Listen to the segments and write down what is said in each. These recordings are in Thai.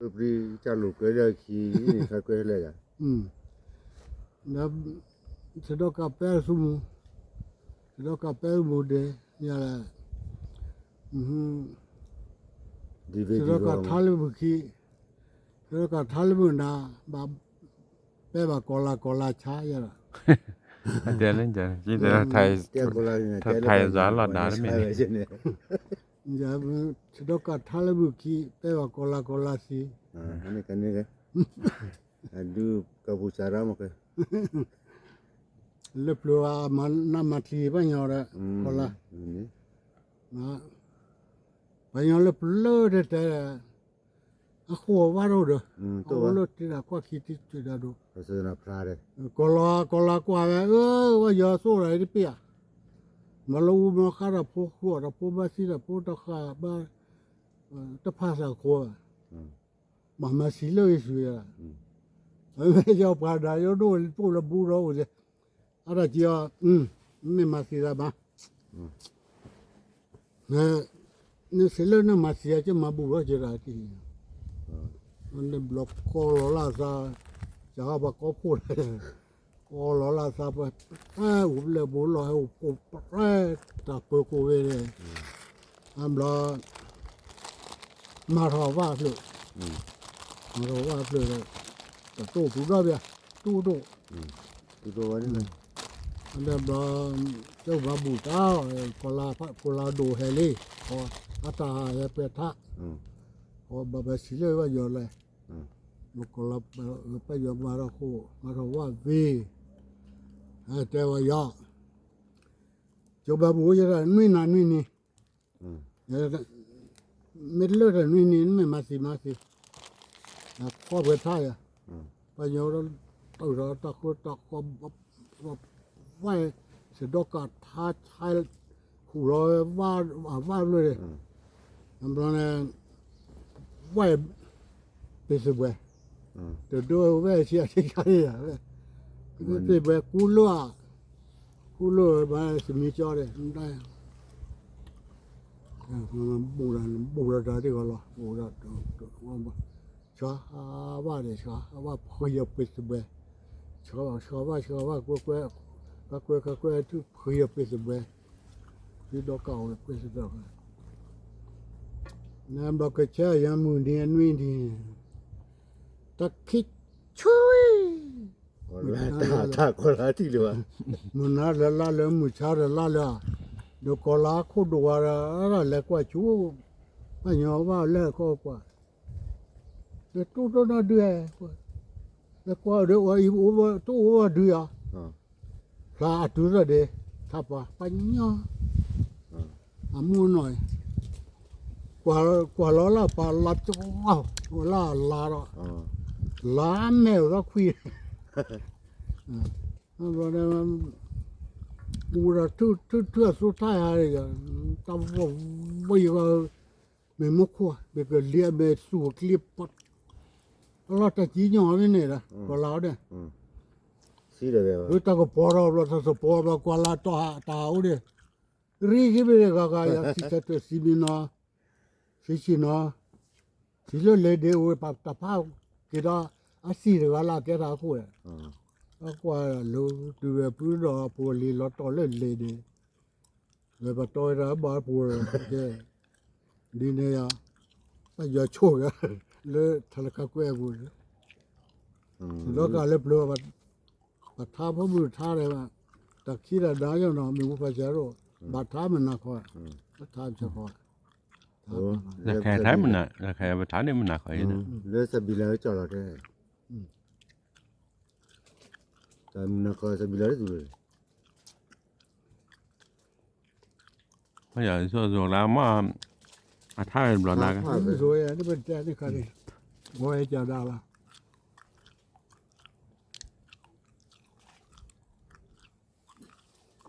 우리 자루 그래기 갖고 해라. 음. 나 저도가 빼수무 저도가 빼무데 야라. 음. 저도가 탈부기 저도가 탈부나 마 빼바 콜라 콜라 차야라. anh chơi lên chơi chỉ để thầy thầy giá là đá đấy mình ยามันชดกัดทะเลบุกีแต่ว่ากลาคอลาสิอ่าฮันนี่กันนีงกันดูกับผู้ชายรามกันเลือกลัวมันน้ำมันทีปัญญาละกลาอ่าปัญญาเลือกเลือดแต่อ่ะขวบวารุดออืมตัวเราที่เราควักคิดที่จะดูเราจะนับพลาดเลยคอลาคอลัวกว่าเออว่าอย่าสู้อะไรที่เปียมาลูมาคาราโพขวดราโพบาสีราโพตะขาบาตะพาสาขวมามาสีเลยสุยาเอ่เจ้าปาดายอดูปูระบูโรเจอะไรเจียอืมไม่มาสีละบ้างเนี่สิเลนะมาเสียจะมาบูโรเจะราที่มันเป็นบล็อกคอลล่าซาจะเอาปากก็พูดก็ลอ我老拉萨不，哎，我们来不来，我我哎，打过过位嘞，俺们拉马上挖出来，马上挖出来了，都不这边，都都，都都完了。อันเดิมเราเจ้าบาบูเจ้าพลาพระพลาดูเฮลี่พออาตาเปเปทะพอบาบาสิเลยว่าอยู่เลยลูกกลาไปยอมมาเราคู่มาเราว่าวีแต่ว่ายาจบาบูวะนด้ไม่นานไม่นี่เม็ดเลือดไม่นี่ไม่มาสิมาสิข้อเบื่อท้ายอ่ะไปโยนตักรอตักรตะควบมไหวเสดกาท้าชายหูรอยว่าว่าเลย่นเราเนั่นไหวเป็นสบวยเดี๋ยวด้วยแวเชียที่ใครอ่ะ那这边轱辘啊，轱辘把什么叫的？你看，嗯，我们不然不然这这个了，不然这这我们说啊，我的说，我朋友不是呗，说说我说我乖乖，乖乖乖乖，就朋友不是呗，就到高了不是呗。那么个家也没年年的，他去吹。ta có lá thì được nó nó là lá là mù cha là lá là nó lá khô đồ là là là quả chú mà nhỏ vào là có quả là tu đó nó đưa là quả được quả im uva tu uva đưa là tu ra đi tháp à bánh nhau à mua nồi quả quả lá là bà lá cho lá lá lá mèo ra khuya อันบอกได้ว่ากูระทุ่ทุ่ทุ่สุดท้ายอะไรกันทำมผมไม่ก็ไม่มุขวะไม่ก็เลี้ยไม่สู้คลิปปัดเราจะจีนยองไม่เนี่ยนะก็เราเนี่ยสิเลยวรู้ตาก็พอเราเราถ้าสปอร์เราก็ลาตัวตาอุเยรีกิบเยก็กายสิจะตัวสิบินาสิชินาสิโลเลเดอวยปับตาพาวกิดาအစီရကလာကဲတာခုရအကွာလိုသူရပူတော့ပိုလီလော်တော်လေလေဒီလေပတော်ရဘာပူရကဲဒီနေရအရချိုရလေထလကကွဲဘူးလောကလည်းဘလောပါပထာဘမှုထားတယ်ကတခိရဒါကြောင့်တော့မြေဖကြရောမထားမနာခေါ်ပထာချခေါ်那开他们那，那开不他们那可以的。那是比那个叫了的。Tamina casa bilar itu loh. Ayah, so so lama. Atau yang belum naga. ဒီဆိုရင်ဒီပန်တဲ့ခါလေးငွေကြတာပါ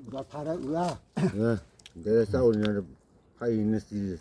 Udah parah ulah. Ya, dari sahur ni ada. Hai ini sih.